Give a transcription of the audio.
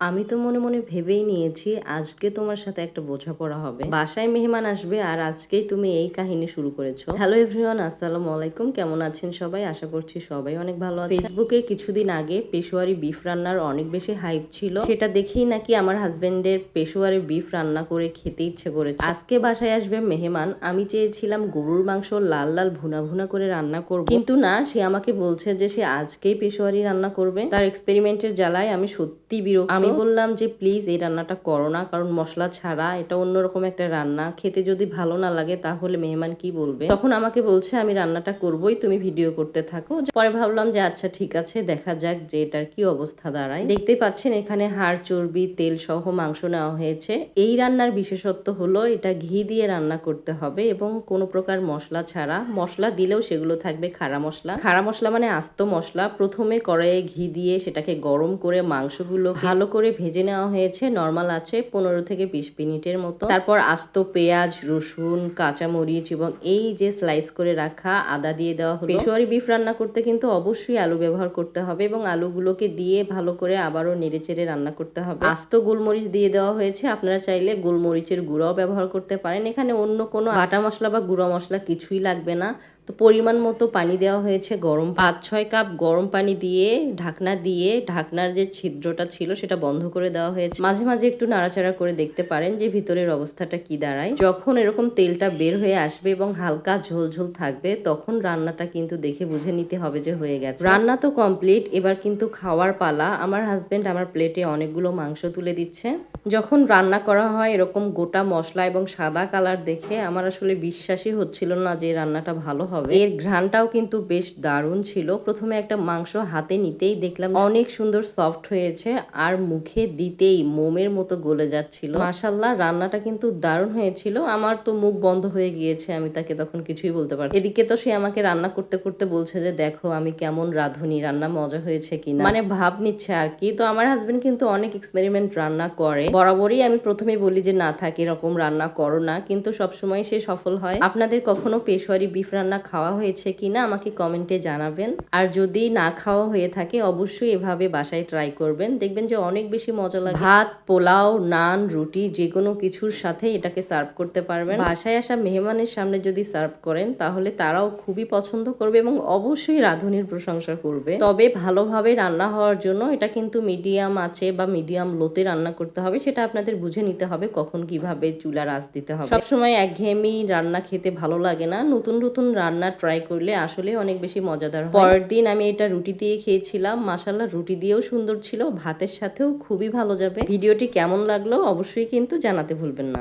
আমি তো মনে মনে ভেবেই নিয়েছি আজকে তোমার সাথে একটা বোঝাপড়া হবে। বাসায় মেহমান আসবে আর আজকেই তুমি এই কাহিনী শুরু করেছ। হ্যালো এভরিওয়ান আসসালামু আলাইকুম। কেমন আছেন সবাই? আশা করছি সবাই অনেক ভালো আছে ফেসবুকে কিছুদিন আগে পেশোয়ারি বিফ রান্নার অনেক বেশি হাইপ ছিল। সেটা দেখেই নাকি আমার হাজবেন্ডের পেশোয়ারি বিফ রান্না করে খেতে ইচ্ছে করেছে। আজকে বাসায় আসবে মেহমান। আমি চেয়েছিলাম গরুর মাংস লাল লাল ভুনা ভুনা করে রান্না করব। কিন্তু না, সে আমাকে বলছে যে সে আজকেই পেশোয়ারি রান্না করবে। তার এক্সপেরিমেন্টের জ্বালায় আমি সত্যি বিরক্ত। আমি বললাম যে, প্লিজ এই রান্নাটা করো না, কারণ মশলা ছাড়া এটা অন্যরকম একটা রান্না। খেতে যদি ভালো না লাগে তাহলে মেহমান কি বলবে? তখন আমাকে বলছে, আমি রান্নাটা করবই, তুমি ভিডিও করতে থাকো। পরে ভাবলাম যে আচ্ছা ঠিক আছে, দেখা যাক যে এটার কি অবস্থা দাঁড়ায়। দেখতেই পাচ্ছেন এখানে হাড়, চর্বি, তেল সহ মাংস নেওয়া হয়েছে। এই রান্নার বিশেষত্ব হলো, এটা ঘি দিয়ে রান্না করতে হবে এবং কোনো প্রকার মশলা ছাড়া। মশলা দিলেও সেগুলো থাকবে খাড়া মশলা। খাড়া মশলা মানে আস্ত মশলা। প্রথমে কড়াইয়ে ঘি দিয়ে সেটাকে গরম করে মাংসগুলো ভালো করে ভেজে নেওয়া হয়েছে। নর্মাল আছে, পনেরো থেকে বিশ মিনিটের মতো। তারপর আস্ত পেঁয়াজ, রসুন, কাঁচামরিচ এবং এই যে স্লাইস করে রাখা আদা দিয়ে দেওয়া হলো। পেশোয়ারি বিফ রান্না করতে কিন্তু অবশ্যই আলু ব্যবহার করতে হবে এবং আলুগুলোকে দিয়ে ভালো করে আবারও নেড়ে চেড়ে রান্না করতে হবে। আস্ত গোলমরিচ দিয়ে দেওয়া হয়েছে। আপনারা চাইলে গোলমরিচের গুঁড়াও ব্যবহার করতে পারেন। এখানে অন্য কোনো বাটা মশলা বা গুঁড়া মশলা কিছুই লাগবে না। তো পরিমাণ মতো পানি দেওয়া হয়েছে, গরম পাঁচ ছয় কাপ গরম পানি দিয়ে, ঢাকনা দিয়ে, ঢাকনার যে ছিদ্রটা ছিল সেটা বন্ধ করে দেওয়া হয়েছে। মাঝে মাঝে একটু নাড়াচাড়া করে দেখতে পারেন যে ভিতরের অবস্থাটা কি দাঁড়ায়। যখন এরকম তেলটা বের হয়ে আসবে এবং হালকা ঝোল ঝোল থাকবে, তখন রান্নাটা কিন্তু দেখে বুঝে নিতে হবে যে হয়ে গেছে। রান্না তো কমপ্লিট এবার কিন্তু খাওয়ার পালা। আমার হাজবেন্ড আমার প্লেটে অনেকগুলো মাংস তুলে দিচ্ছে। যখন রান্না করা হয় এরকম গোটা মশলা এবং সাদা কালার দেখে আমার আসলে বিশ্বাসই হচ্ছিল না যে রান্নাটা ভালো হবে। এর ঘ্রাণটাও কিন্তু বেশ দারুণ ছিল। প্রথমে একটা মাংস হাতে নিতেই দেখলাম অনেক সুন্দর সফট হয়েছে আর মুখে দিতেই মোমের মতো গলে যাচ্ছিল। মাসাল্লাহ রান্নাটা কিন্তু দারুণ হয়েছিল। আমার তো মুখ বন্ধ হয়ে গিয়েছে, আমি তাকে তখন কিছুই বলতে পারি এদিকে তো সে আমাকে রান্না করতে করতে বলছে যে, দেখো, আমি কেমন রাঁধুনি, রান্না মজা হয়েছে কিনা? মানে ভাব নিচ্ছে আর কি। তো আমার হাজবেন্ড কিন্তু অনেক এক্সপেরিমেন্ট রান্না করে। বরাবরই আমি প্রথমে বলি যে, না থাকে, এরকম রান্না করো না। কিন্তু সবসময় সে সফল হয়। আপনাদের কখনো পেশোয়ারি বিফ রান্না খাওয়া হয়েছে কিনা আমাকে কমেন্টে জানাবেন। আর যদি না খাওয়া হয়ে থাকে, অবশ্যই এভাবে বাসায় ট্রাই করবেন। দেখবেন যে, অনেক বেশি মজা লাগে। ভাত, পোলাও, নান, রুটি যে কোনো কিছুর সাথে এটাকে সার্ভ করতে পারবেন। বাসায় আসা মেহমানের সামনে যদি সার্ভ করেন, তাহলে তারাও খুবই পছন্দ করবে এবং অবশ্যই রাঁধুনির প্রশংসা করবে। তবে ভালোভাবে রান্না হওয়ার জন্য এটা কিন্তু মিডিয়াম আছে বা মিডিয়াম লোতে রান্না করতে হবে। সেটা আপনাদের বুঝে নিতে হবে কখন কীভাবে চুলা রাস দিতে হবে। সবসময় একঘেয়েমি রান্না খেতে ভালো লাগে না। নতুন নতুন রান্না ট্রাই করলে আসলে অনেক বেশি মজাদার হয়। পরের দিন আমি এটা রুটি দিয়ে খেয়েছিলাম। মাসাল্লাহ রুটি দিয়েও সুন্দর ছিল ভাতের সাথেও খুবই ভালো যাবে। ভিডিওটি কেমন লাগল অবশ্যই কিন্তু জানাতে ভুলবেন না।